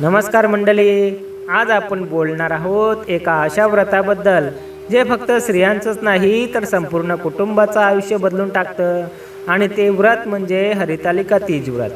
नमस्कार मंडळी आज आपण बोलणार आहोत एका अशा व्रताबद्दल. जे फक्त स्त्रियांचंच नाही तर संपूर्ण कुटुंबाचं आयुष्य बदलून टाकतं. आणि ते व्रत म्हणजे हरितालिका तीज व्रत.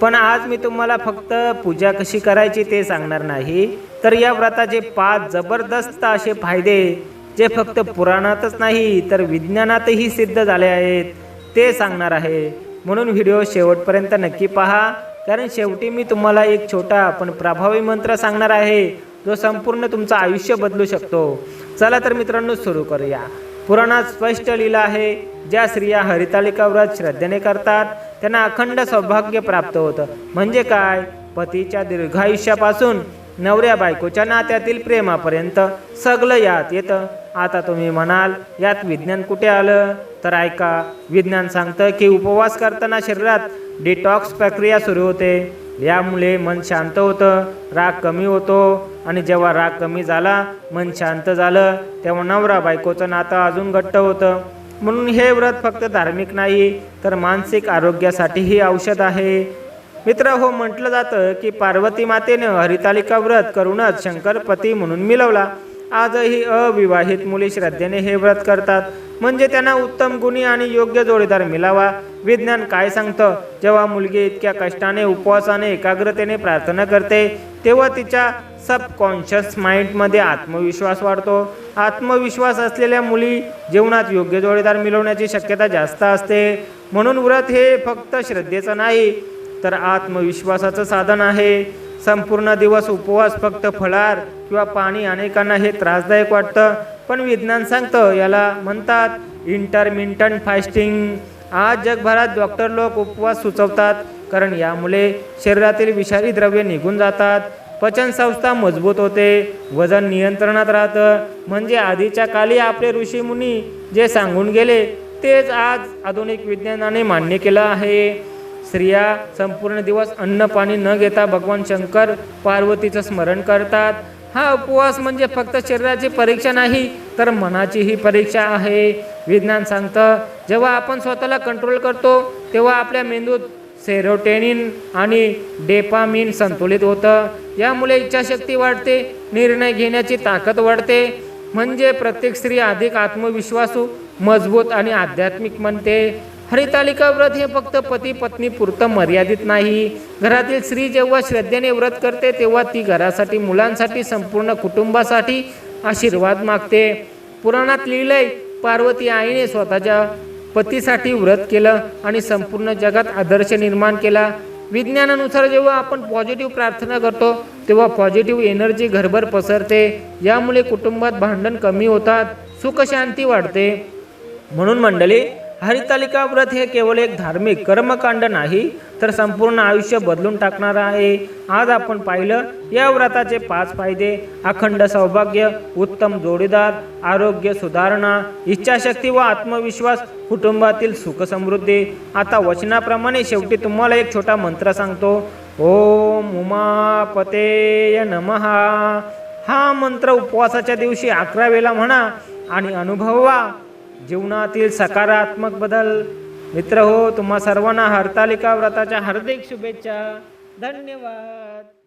पण आज मी तुम्हाला फक्त पूजा कशी करायची ते सांगणार नाही. तर या व्रताचे पाच जबरदस्त असे फायदे जे फक्त पुराणातच नाही तर विज्ञानातही सिद्ध झाले आहेत ते सांगणार आहे. म्हणून व्हिडिओ शेवटपर्यंत नक्की पहा. कारण शेवटी मी तुम्हाला एक छोटा पण प्रभावी मंत्र सांगणार आहे. जो संपूर्ण तुमचं आयुष्य बदलू शकतो. चला तर मित्रांनो सुरू करूया. पुराणात स्पष्ट लिहिलं आहे ज्या स्त्रिया हरितालिका व्रत श्रद्धेने करतात त्यांना अखंड सौभाग्य प्राप्त होतं. म्हणजे काय? पतीच्या दीर्घायुष्यापासून नवऱ्या बायकोच्या नात्यातील प्रेमापर्यंत सगळं यात येतं. आता तुम्ही म्हणाल यात विज्ञान कुठे आलं? तर ऐका विज्ञान सांगतं की उपवास करताना शरीरात डिटॉक्स प्रक्रिया सुरू होते. यामुळे मन शांत होतं राग कमी होतो आणि जेव्हा राग कमी झाला मन शांत झालं तेव्हा नवरा बायकोचं नातं अजून घट्ट होतं. म्हणून हे व्रत फक्त धार्मिक नाही तर मानसिक आरोग्यासाठीही औषध आहे. मित्र हो म्हटलं जातं की पार्वती मातेनं हरितालिका व्रत करूनच शंकरपती म्हणून मिळवला आजही अविवाहित मुली श्रद्धेने हे व्रत करतात. म्हणजे त्यांना उत्तम गुणी आणि योग्य जोडीदार मिळावा विज्ञान काय सांगतं? जेव्हा मुलगी इतक्या कष्टाने उपवासाने एकाग्रतेने प्रार्थना करते तेव्हा तिच्या सबकॉन्शियस माइंडमध्ये आत्मविश्वास वाढतो. आत्मविश्वास असलेल्या मुली जीवनात योग्य जोडीदार मिळवण्याची शक्यता जास्त असते. म्हणून व्रत हे फक्त श्रद्धेचं नाही तर आत्मविश्वासाचं साधन आहे. संपूर्ण दिवस उपवास फक्त फळार किंवा पाणी अनेकांना हे त्रासदायक वाटतं. पण विज्ञान सांगतं याला म्हणतात इंटरमिंटंट फास्टिंग आज जगभरात डॉक्टर लोक उपवास सुचवतात कारण यामुळे शरीरातील विषारी द्रव्ये निघून जातात. पचनसंस्था मजबूत होते वजन नियंत्रणात राहतं. म्हणजे आधीच्या काली आपले ऋषीमुनी जे सांगून गेले तेच आज आधुनिक विज्ञानाने मान्य केलं आहे. स्त्रिया संपूर्ण दिवस अन्न पाणी न घेता भगवान शंकर पार्वतीचं स्मरण करतात. हा उपवास म्हणजे फक्त शरीराची परीक्षा नाही तर मनाचीही परीक्षा आहे. विज्ञान सांगतं जेव्हा आपण स्वतःला कंट्रोल करतो तेव्हा आपल्या मेंदूत सेरोटेनिन आणि डेपामिन संतुलित होतं. यामुळे इच्छाशक्ती वाढते निर्णय घेण्याची ताकद वाढते. म्हणजे प्रत्येक स्त्री अधिक आत्मविश्वासू मजबूत आणि आध्यात्मिक म्हणते हरितालिका व्रत हे फक्त पती पत्नी पुरतं मर्यादित नाही. घरातील स्त्री जेव्हा श्रद्धेने व्रत करते तेव्हा ती घरासाठी मुलांसाठी संपूर्ण कुटुंबासाठी आशीर्वाद मागते. पुराणात लिहिलंय पार्वती आईने स्वतःच्या पतीसाठी व्रत केलं आणि संपूर्ण जगात आदर्श निर्माण केला. विज्ञानानुसार जेव्हा आपण पॉझिटिव्ह प्रार्थना करतो तेव्हा पॉझिटिव्ह एनर्जी घरभर पसरते. यामुळे कुटुंबात भांडण कमी होतात सुख शांती वाढते. म्हणून मंडळी हरितालिका व्रत हे केवळ एक धार्मिक कर्मकांड नाही तर संपूर्ण आयुष्य बदलून टाकणार आहे. आज आपण पाहिलं या व्रताचे पाच फायदे. अखंड सौभाग्य उत्तम जोडीदार आरोग्य सुधारणा इच्छाशक्ती व आत्मविश्वास कुटुंबातील सुख समृद्धी. आता वचनाप्रमाणे शेवटी तुम्हाला एक छोटा मंत्र सांगतो. ओम उमापतेय नमहा हा मंत्र उपवासाच्या दिवशी अकरा वेळा म्हणा आणि अनुभववा जीवनातील सकारात्मक बदल. मित्र हो तुम्हा सर्वांना हरतालिका व्रताच्या हार्दिक शुभेच्छा. धन्यवाद.